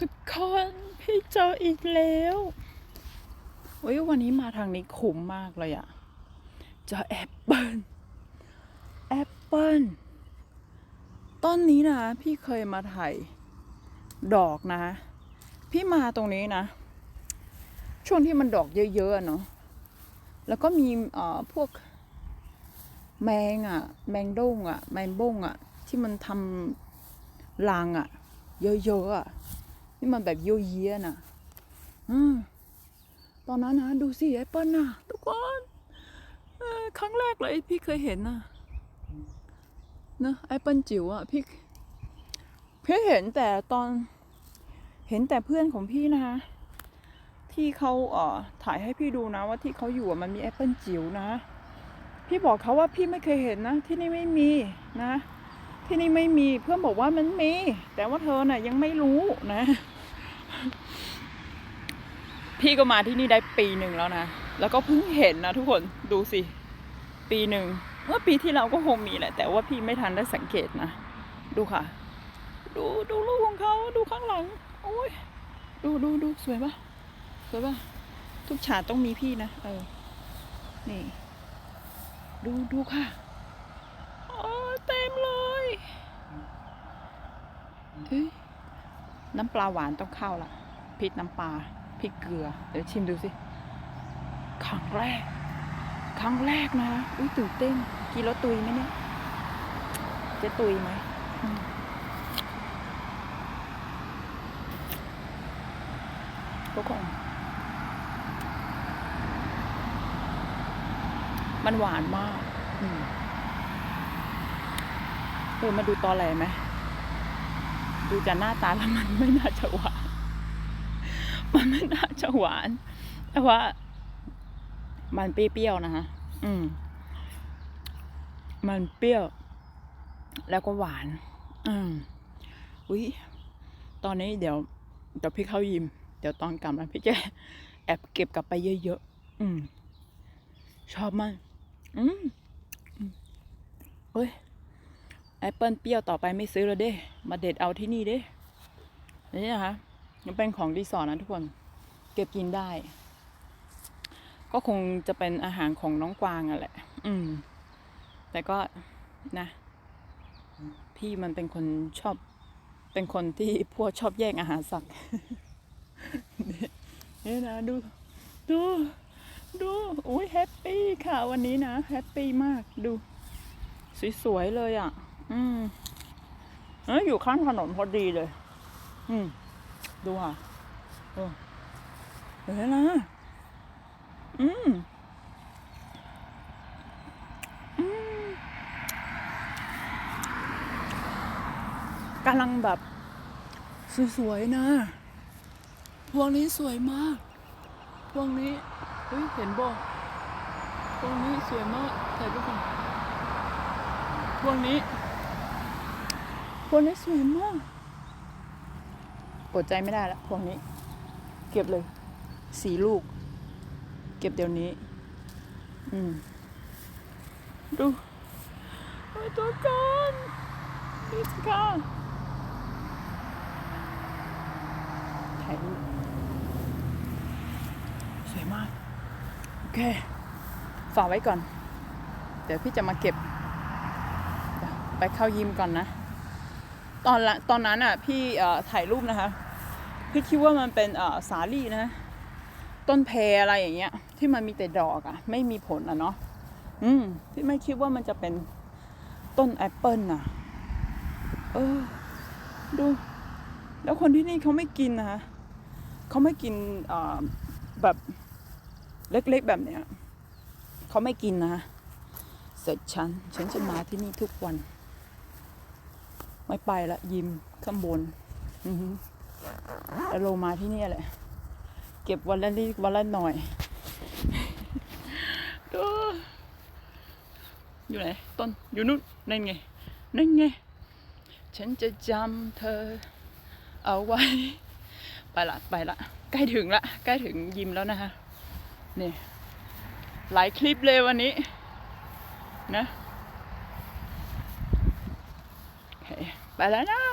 ทุกคนพี่เจออีกแล้วโอ้ยวันนี้มาทางนี้คุ้มมากเลยอะเจอแอปเปิลแอปเปิลต้นนี้นะ พี่เคยมาถ่ายดอกนะ พี่มาตรงนี้นะ ช่วงที่มันดอกเยอะๆเนาะแล้วก็มีเอ่อพวกแมงอะแมงด้งอะแมงบ้งอะที่มันทำรังอะเยอะๆอะ นี่มันแบบเยเยียน่ะอืมตอนนั้นนะดูสิแอปเปิลน่ะ ทุกคนครั้งแรกเลยพี่เคยเห็นน่ะนะแอปเปิลจิ๋วอะพี่พี่เห็นแต่ตอน เห็นแต่เพื่อนของพี่นะคะที่เขาเอ่อถ่ายให้พี่ดูนะว่าที่เขาอยู่อะมันมีแอปเปิลจิ๋วนะ พี่บอกเขาว่าพี่ไม่เคยเห็นนะ ที่นี่ไม่มีนะ ที่นี่ไม่มีเพื่อนบอกว่ามันมี แต่ว่าเธอน่ะยังไม่รู้นะ พี่ก็มาที่นี่ได้ปีหนึ่งแล้วนะ แล้วก็เพิ่งเห็นนะทุกคนดูสิ ปีหนึ่งเมื่อปีที่เราก็คงมีแหละ แต่ว่าพี่ไม่ทันได้สังเกตนะ ดูค่ะ ดูดูลูกของเขาดูข้างหลังโอ้ยดูดูดูสวยปะสวยปะทุกฉากต้องมีพี่นะเออนี่ ดูดูค่ะอ๋อเต็มเลย ยน้ำปลาหวานต้องเข้าละพริกน้ำปลาพริกเกลือ เดี๋ยวชิมดูสิครั้งแรก ครั้งแรกนะอุ้ยตื่นเต้นกินแล้วตุยไหมเนี่ย จะตุยไหมอืมทุกคนมันหวานมาก อืม เออมาดูตอแหลไหมดูจากหน้าตาแล้วมันไม่น่าจะหวาน มันไม่น่าจะหวาน แต่ว่า มันเปรี้ยวๆนะคะอืม มันเปรี้ยว แล้วก็หวาน อืมอุ้ยตอนนี้เดี๋ยวเดี๋ยวพี่เข้ายิม เดี๋ยวตอนกลับมาพี่จะแอบเก็บกลับไปเยอะๆ อืม ชอบมาก อืมอืมเฮ้ย แอปเปิลเปรี้ยวต่อไปไม่ซื้อแล้วเด้ มาเด็ดเอาที่นี่เด้ นี่นะคะยังเป็นของรีสอร์ทนะทุกคน เก็บกินได้ ก็คงจะเป็นอาหารของน้องกวางอะแหละ อืม แต่ก็นะ พี่มันเป็นคนชอบ เป็นคนที่พวกชอบแย่งอาหารสัตว์นี่นะดู ดู ดูอุ้ยแฮปปี้ค่ะวันนี้นะแฮปปี้มากดู สวยๆเลยอะ อืมเอ้ยอยู่ข้างถนนพอดีเลย อืม ดูค่ะเออเห็นนะอืมอืมกำลังแบบ สวยๆนะ พวงนี้สวยมาก พวงนี้เฮ้ยเห็นบ่พวงนี้สวยมากถ่ายรูปก่อนพวงนี้ พวงนี้สวยมากอดใจไม่ได้ละพวงนี้ เก็บเลยสี่ลูก เก็บเดี๋ยวนี้ อืม ดูโอ้ยตัวกันนี่สิค่ะถ่ายรูปสวยมาก โอเค ฝากไว้ก่อน เดี๋ยวพี่จะมาเก็บ ไปเข้ายิมก่อนนะ ตอนละตอนนั้นอะพี่ถ่ายรูปนะคะ พี่คิดว่ามันเป็นสาลี่นะ ต้นแพอะไรอย่างเงี้ย ที่มันมีแต่ดอกอะ ไม่มีผลอะเนาะอืมพี่ไม่คิดว่ามันจะเป็นต้นแอปเปิลน่ะ เออ ดู แล้วคนที่นี่เขาไม่กินนะคะเขาไม่กินแบบเล็กๆแบบเนี้ยเขาไม่กินนะเสร็จฉัน ฉันจะมาที่นี่ทุกวัน ไม่ไปละยิมข้างบนแล้วลงมาที่นี่แหละ เก็บวันละนิดวันละหน่อยดูอยู่ไหนต้นอยู่นู่นนั่นไงนั่นไง ฉันจะจำเธอ เอาไว้ ไปละไปละใกล้ถึงละใกล้ถึงยิมแล้วนะคะนี่หลายคลิปเลยวันนี้นะโอเค ไปแล้วนะ